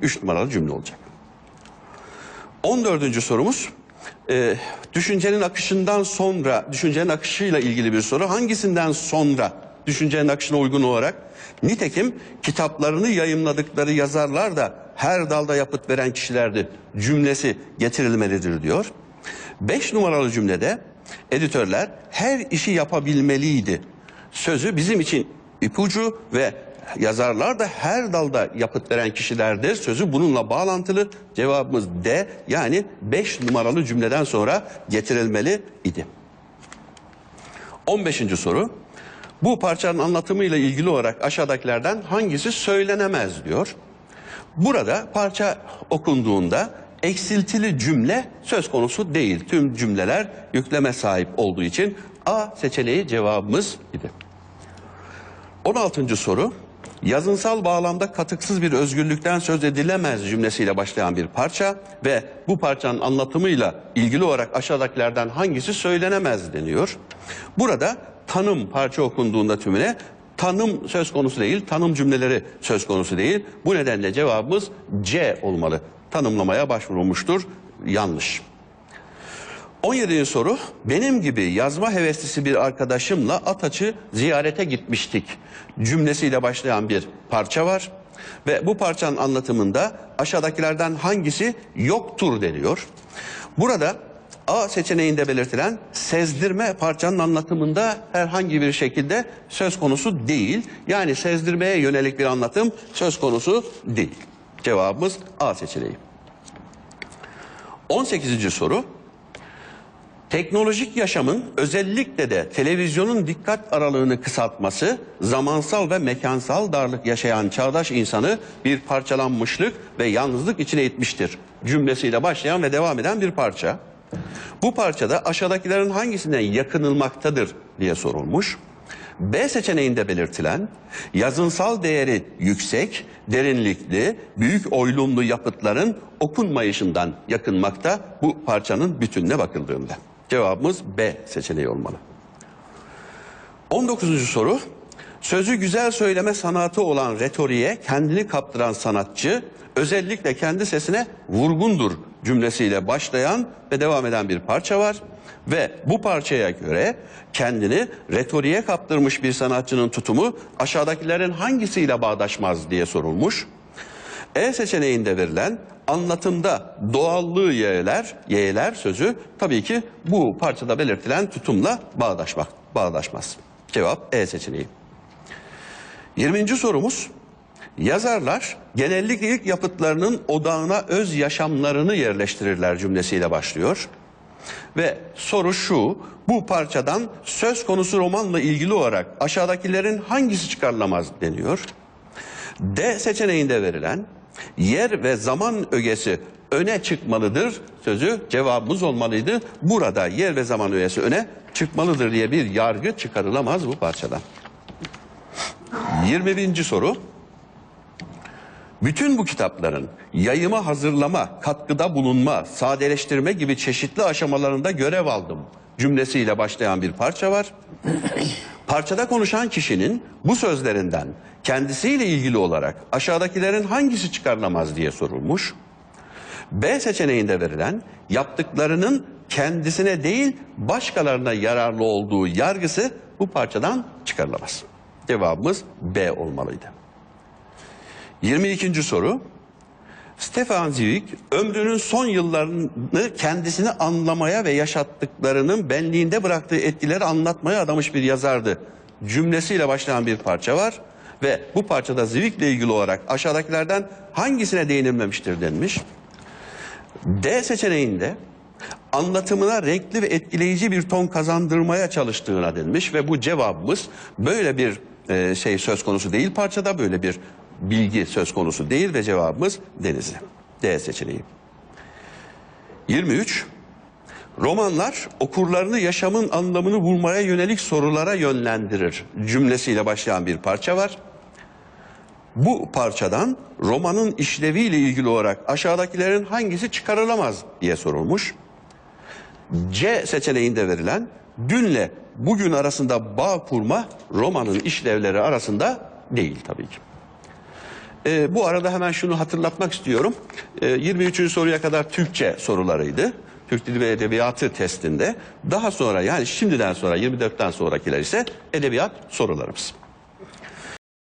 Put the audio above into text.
3 numaralı cümle olacak. 14. sorumuz e, düşüncenin akışından sonra düşüncenin akışıyla ilgili bir soru. Hangisinden sonra düşüncenin akışına uygun olarak nitekim kitaplarını yayımladıkları yazarlar da her dalda yapıt veren kişilerdi cümlesi getirilmelidir diyor. 5 numaralı cümlede editörler her işi yapabilmeliydi. Sözü bizim için ipucu ve yazarlar da her dalda yapıt veren kişilerdir. Sözü bununla bağlantılı. Cevabımız D yani 5 numaralı cümleden sonra getirilmeli idi. 15. soru. Bu parçanın anlatımıyla ilgili olarak aşağıdakilerden hangisi söylenemez diyor. Burada parça okunduğunda eksiltili cümle söz konusu değil. Tüm cümleler yükleme sahip olduğu için A seçeneği cevabımız idi. 16. soru. Yazınsal bağlamda katıksız bir özgürlükten söz edilemez cümlesiyle başlayan bir parça ve bu parçanın anlatımıyla ilgili olarak aşağıdakilerden hangisi söylenemez deniyor. Burada tanım parça okunduğunda tümüne tanım söz konusu değil, tanım cümleleri söz konusu değil. Bu nedenle cevabımız C olmalı. Tanımlamaya başvurulmuştur. Yanlış. 17. soru. Benim gibi yazma heveslisi bir arkadaşımla Ataç'ı ziyarete gitmiştik. Cümlesiyle başlayan bir parça var. Ve bu parçanın anlatımında aşağıdakilerden hangisi yoktur deniyor. Burada A seçeneğinde belirtilen sezdirme parçanın anlatımında herhangi bir şekilde söz konusu değil. Yani sezdirmeye yönelik bir anlatım söz konusu değil. Cevabımız A seçeneği. 18. soru. Teknolojik yaşamın özellikle de televizyonun dikkat aralığını kısaltması, zamansal ve mekansal darlık yaşayan çağdaş insanı bir parçalanmışlık ve yalnızlık içine itmiştir. Cümlesiyle başlayan ve devam eden bir parça. Bu parçada aşağıdakilerin hangisinden yakınılmaktadır diye sorulmuş. B seçeneğinde belirtilen yazınsal değeri yüksek, derinlikli, büyük oylumlu yapıtların okunmayışından yakınmakta bu parçanın bütününe bakıldığında. Cevabımız B seçeneği olmalı. 19. soru. Sözü güzel söyleme sanatı olan retoriğe kendini kaptıran sanatçı özellikle kendi sesine vurgundur cümlesiyle başlayan ve devam eden bir parça var. Ve bu parçaya göre kendini retoriğe kaptırmış bir sanatçının tutumu aşağıdakilerin hangisiyle bağdaşmaz diye sorulmuş. E seçeneğinde verilen anlatımda doğallığı yeğler, yeğler sözü tabii ki bu parçada belirtilen tutumla bağdaşmak, bağdaşmaz. Cevap E seçeneği. 20. sorumuz yazarlar genellikle ilk yapıtlarının odağına öz yaşamlarını yerleştirirler cümlesiyle başlıyor. Ve soru şu, bu parçadan söz konusu romanla ilgili olarak aşağıdakilerin hangisi çıkarılamaz deniyor. D seçeneğinde verilen yer ve zaman ögesi öne çıkmalıdır sözü cevabımız olmalıydı. Burada yer ve zaman ögesi öne çıkmalıdır diye bir yargı çıkarılamaz bu parçadan. 21. soru. Bütün bu kitapların yayıma hazırlama, katkıda bulunma, sadeleştirme gibi çeşitli aşamalarında görev aldım cümlesiyle başlayan bir parça var. Parçada konuşan kişinin bu sözlerinden kendisiyle ilgili olarak aşağıdakilerin hangisi çıkarılamaz diye sorulmuş. B seçeneğinde verilen yaptıklarının kendisine değil başkalarına yararlı olduğu yargısı bu parçadan çıkarılamaz. Cevabımız B olmalıydı. 22. soru. Stefan Zweig ömrünün son yıllarını kendisini anlamaya ve yaşattıklarının benliğinde bıraktığı etkileri anlatmaya adamış bir yazardı. Cümlesiyle başlayan bir parça var ve bu parçada Zweig ile ilgili olarak aşağıdakilerden hangisine değinilmemiştir denmiş. D seçeneğinde anlatımına renkli ve etkileyici bir ton kazandırmaya çalıştığına denmiş ve bu cevabımız böyle bir e, şey söz konusu değil parçada böyle bir bilgi söz konusu değil ve cevabımız Denizli. D seçeneği. 23. Romanlar okurlarını yaşamın anlamını bulmaya yönelik sorulara yönlendirir cümlesiyle başlayan bir parça var. Bu parçadan romanın işleviyle ilgili olarak aşağıdakilerin hangisi çıkarılamaz diye sorulmuş. C seçeneğinde verilen dünle bugün arasında bağ kurma romanın işlevleri arasında değil tabii ki. E, bu arada hemen şunu hatırlatmak istiyorum. E, 23. soruya kadar Türkçe sorularıydı. Türk Dili ve Edebiyatı testinde. Daha sonra yani şimdiden sonra 24'ten sonrakiler ise edebiyat sorularımız.